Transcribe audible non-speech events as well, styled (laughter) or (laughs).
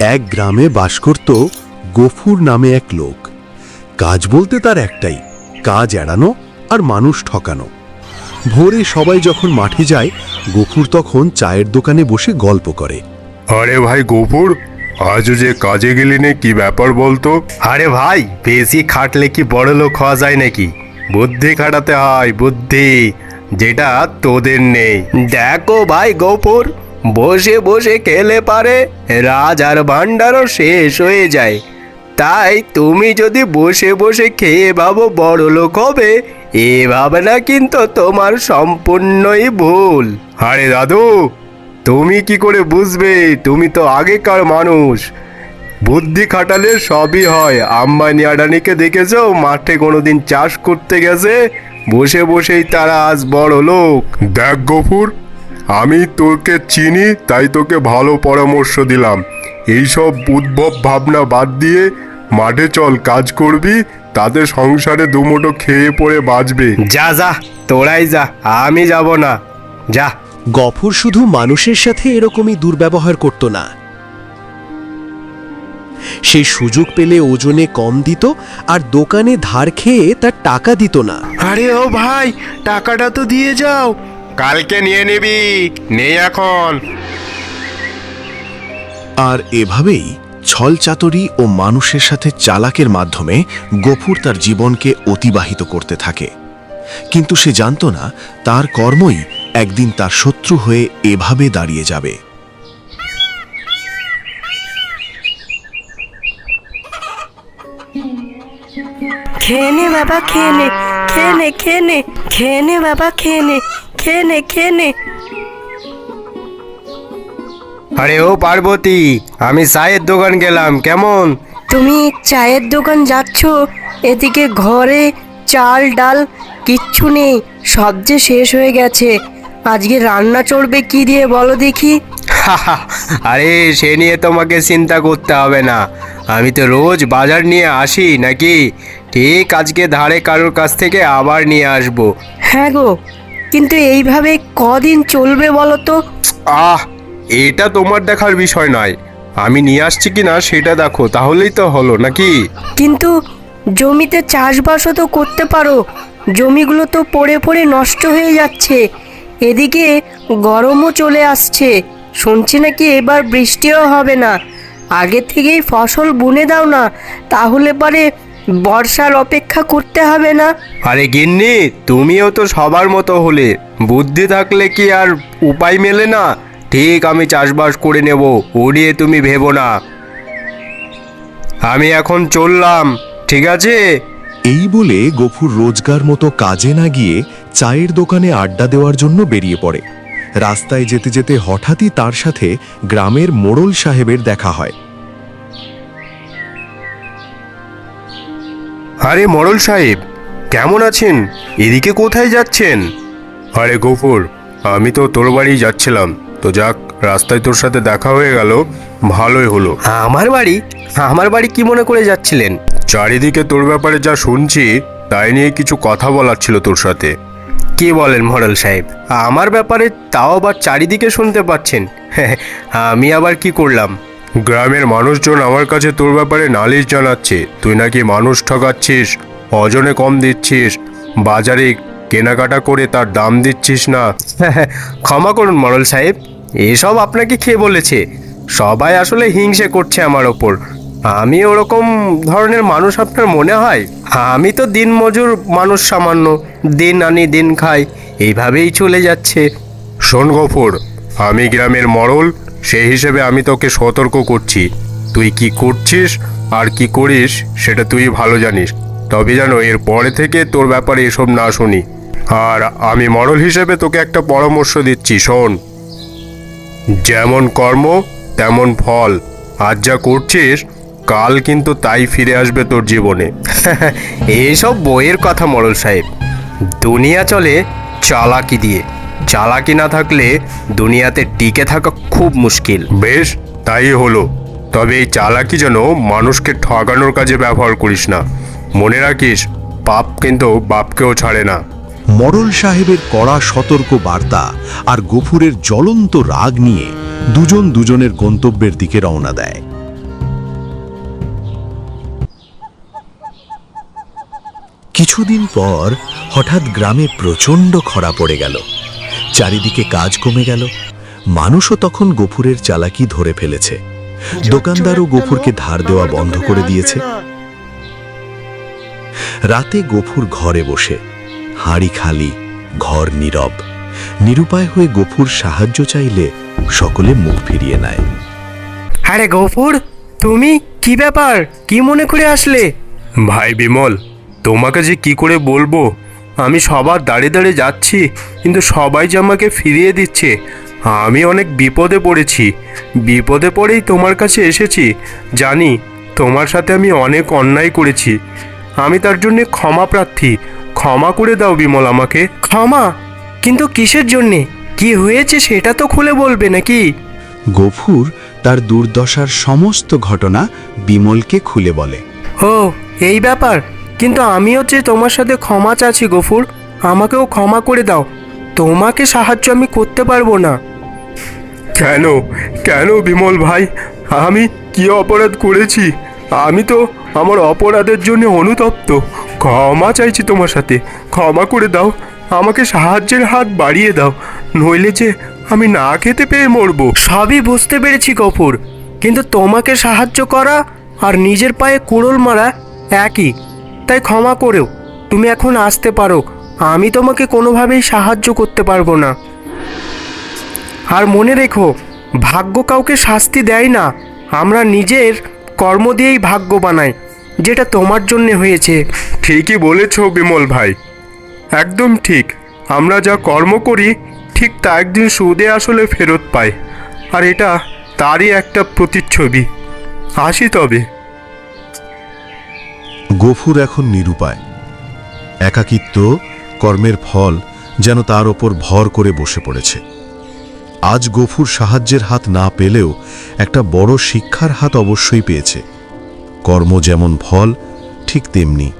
এক গ্রামে বাস করত গফুর নামে এক লোক। কাজ বলতে তার একটাই কাজ এড়ানো আর মানুষ ঠকানো। ভোরে সবাই যখন মাঠে যায় গফুর তখন চায়ের দোকানে বসে গল্প করে। আরে ভাই গোপুর আজও যে কাজে গেলি নে কি ব্যাপার বলতো? আরে ভাই বেশি খাটলে কি বড় লোক হওয়া যায় নাকি? বুদ্ধি খাটাতে হয় বুদ্ধি। যেটা তোদের নেই। দেখো ভাই গোপুর বসে বসে খেলে পারে রাজার ভাণ্ডারও শেষ হয়ে যায়। তাই তুমি যদি বসে বসে খেয়ে ভাবো বড় লোক হবে এ ভাবনা কিন্তু তোমার সম্পূর্ণই ভুল। আরে দাদু তুমি কি করে বুঝবে? তুমি তো আগেকার মানুষ। বুদ্ধি খাটালে সবই হয়। আম্বানি আডানিকে দেখেছ? মাঠে কোনোদিন চাষ করতে গেছে? বসে বসেই তারা আজ বড় লোক। দেখ গফুর আমি তোকে চিনি তাই তোকে ভালো পরামর্শ দিলাম। এইসব উদ্ভব ভাবনা বাদ দিয়ে মাঠে চল কাজ করবি তাতে সংসারে দুমুটো খেয়ে পড়ে বাঁচবে। যা যা তোরাই যা আমি যাব না। যা। গফুর শুধু মানুষের সাথে এরকমই দুর্ব্যবহার করত না। সে সুযোগ পেলে ওজনে কম দিত আর দোকানে ধার খেয়ে তার টাকা দিত না। আরে ও ভাই টাকাটা তো দিয়ে যাও। কালকে নিয়ে নিবি। নেই এখন। আর এভাবেই ছলচাতরি ও মানুষের সাথে চালাকের মাধ্যমে গফুর তার জীবনকে অতিবাহিত করতে থাকে। কিন্তু সে জানত না তার কর্মই একদিন তার শত্রু হয়ে এভাবে দাঁড়িয়ে যাবে। খেয়ে নে বাবা খেয়ে নে খেয়ে নে খেয়ে নে খেয়ে নে বাবা খেয়ে নে। খেয়ে নে খেয়ে নে আরে ও পার্বতী আমি চায়ের দোকান গেলাম কেমন? তুমি চায়ের দোকান যাচ্ছ এদিকে ঘরে চাল ডাল কিচ্ছু নেই সব যে শেষ হয়ে গেছে। আজকে রান্না চড়বে কি দিয়ে বলো দেখি। আরে সে নিয়ে তোমাকে চিন্তা করতে হবে না। আমি তো রোজ বাজার নিয়ে আসি নাকি? ঠিক আজকে ধারে কারোর কাছ থেকে আবার নিয়ে আসব। হ্যাঁ গো কিন্তু এইভাবে কদিন চলবে বলো তো? আহ এটা তোমার দেখার বিষয় নয়। আমি নিয়ে আসছি কি না সেটা দেখো তাহলেই তো হলো নাকি? কিন্তু জমিতে চাষবাসও তো করতে পারো। জমিগুলো তো পড়ে পড়ে নষ্ট হয়ে যাচ্ছে। এদিকে গরমও চলে আসছে। শুনছি নাকি এবার বৃষ্টিও হবে না। আগে থেকেই ফসল বুনে দাও না তাহলে পরে বর্ষার অপেক্ষা করতে হবে না। আরে গিন্নি তুমিও তো সবার মতো হলে। বুদ্ধি থাকলে কি আর উপায় মেলে না? ঠিক আমি চাষবাস করে নেব ওড়িয়ে তুমি ভেবো না। আমি এখন চললাম ঠিক আছে? এই বলে গফুর রোজগার মতো কাজে না গিয়ে চায়ের দোকানে আড্ডা দেওয়ার জন্য বেরিয়ে পড়ে। রাস্তায় যেতে যেতে হঠাৎই তার সাথে গ্রামের মোড়ল সাহেবের দেখা হয়। আরে মরল সাহেব কেমন আছেন? এদিকে কোথায় যাচ্ছেন? আরে গফুর আমি তো তোর বাড়ি যাচ্ছিলাম। তো যাক রাস্তায় তোর সাথে দেখা হয়ে গেল ভালোই হলো। আমার বাড়ি? আমার বাড়ি কি মনে করে যাচ্ছিলেন? চারিদিকে তোর ব্যাপারে যা শুনছি তাই নিয়ে কিছু কথা বলার ছিল তোর সাথে। কি বলেন মরল সাহেব? আমার ব্যাপারে তাও আবার চারিদিকে শুনতে পাচ্ছেন। (laughs) আমি আবার কি করলাম? গ্রামের মানুষজন আমার কাছে তোর ব্যাপারে নালিশ জানাচ্ছে। তুই নাকি মানুষ ঠকাচ্ছিস অজনে কম দিচ্ছিস বাজারে কেনাকাটা করে তার দাম দিচ্ছিস না? (laughs) ক্ষমা করুন মরল সাহেব এসব আপনাকে খেয়ে বলেছে? সবাই আসলে হিংসে করছে আমার ওপর। আমি ওরকম ধরনের মানুষ আপনার মনে হয়? আমি তো দিন মজুর মানুষ সামান্য দিন আনি দিন খাই এইভাবেই চলে যাচ্ছে। শোন গফর আমি গ্রামের মরল সেই হিসেবে আমি তোকে সতর্ক করছি। তুই কি করছিস আর কি করিস, সেটা তুই ভালো জানিস। তবে যেন এর পরে থেকে তোর ব্যাপারে এসব না শুনি। আর আমি মরল হিসেবে তোকে একটা পরামর্শ দিচ্ছি, শোন। যেমন কর্ম, তেমন ফল। আজ যা করছিস, কাল কিন্তু তাই ফিরে আসবে তোর জীবনে। (laughs) এইসব বইয়ের কথা মরল সাহেব। দুনিয়া চলে চালাকি দিয়ে। চালাকি না থাকলে দুনিয়াতে টিকে থাকা খুব মুশকিল। বেশ তাই হলো। তবে এই চালাকি যেন মানুষকে ঠগানোর কাজে ব্যবহার করিস না। মনে রাখিস পাপ কিন্তু বাপকেও ছাড়ে না। মরল সাহেবের কড়া সতর্ক বার্তা আর গফুরের জ্বলন্ত রাগ নিয়ে দুজন দুজনের গন্তব্যের দিকে রওনা দেয়। কিছুদিন পর হঠাৎ গ্রামে প্রচণ্ড খরা পড়ে গেল। চারিদিকে কাজ কমে গেল। মানুষও তখন গফুরের চালাকি ধরে ফেলেছে। দোকানদারও গফুরকে ধার দেওয়া বন্ধ করে দিয়েছে। রাতে গফুর ঘরে বসে হাঁড়ি খালি ঘর নীরব। নিরুপায় হয়ে গফুর সাহায্য চাইলে সকলে মুখ ফিরিয়ে নেয়। আরে গফুর তুমি? কি ব্যাপার? কি মনে করে আসলে? ভাই বিমল তোমাকে যে কি করে বলব? আমি সবার দাঁড়িয়ে দাঁড়িয়ে যাচ্ছি কিন্তু সবাই যে আমাকে ফিরিয়ে দিচ্ছে আমি অনেক বিপদে পড়েছি। বিপদে পড়েই তোমার কাছে এসেছি। জানি তোমার সাথে আমি অনেক অন্যায় করেছি। আমি তার জন্য ক্ষমা প্রার্থী। ক্ষমা করে দাও বিমল আমাকে। ক্ষমা? কিন্তু কিসের জন্যে? কি হয়েছে সেটা তো খুলে বলবে নাকি? গফুর তার দুর্দশার সমস্ত ঘটনা বিমলকে খুলে বলে। ও এই ব্যাপার? কিন্তু আমিও যে তোমার সাথে ক্ষমা চাচ্ছি গফুর আমাকেও ক্ষমা করে দাও। তোমাকে সাহায্য আমি করতে পারব না। কেন? কেন বিমল ভাই? আমি কি অপরাধ করেছি? আমি তো আমার অপরাধের জন্য অনুতপ্ত। ক্ষমা চাইছি তোমার সাথে। ক্ষমা করে দাও। আমাকে সাহায্যের হাত বাড়িয়ে দাও। নইলে যে আমি না খেতে পেয়ে মরবো। সবই বুঝতে পেরেছি গফুর। কিন্তু তোমাকে সাহায্য করা আর নিজের পায়ে কুড়োল মারা একই। তাই ক্ষমা করেও তুমি এখন আসতে পারো। আমি তোমাকে কোনোভাবেই সাহায্য করতে পারব না। আর মনে রেখো, ভাগ্য কাউকে শাস্তি দেয় না। আমরা নিজের কর্ম দিয়েই ভাগ্য বানাই, যেটা তোমার জন্য হয়েছে। ঠিকই বলেছ বিমল ভাই। একদম ঠিক। আমরা যা কর্ম করি, ঠিক তা একদিন সুদে আসলে ফেরত পাই। আর এটা তারই একটা প্রতিচ্ছবি। আসি তবে। গফুর এখন নিরুপায়। একাকিত্ব, কর্মের ফল যেন তার ওপর ভর করে বসে পড়েছে। আজ গফুর সাহায্যের হাত না পেলেও একটা বড় শিক্ষার হাত অবশ্যই পেয়েছে। কর্ম যেমন ফল, ঠিক তেমনি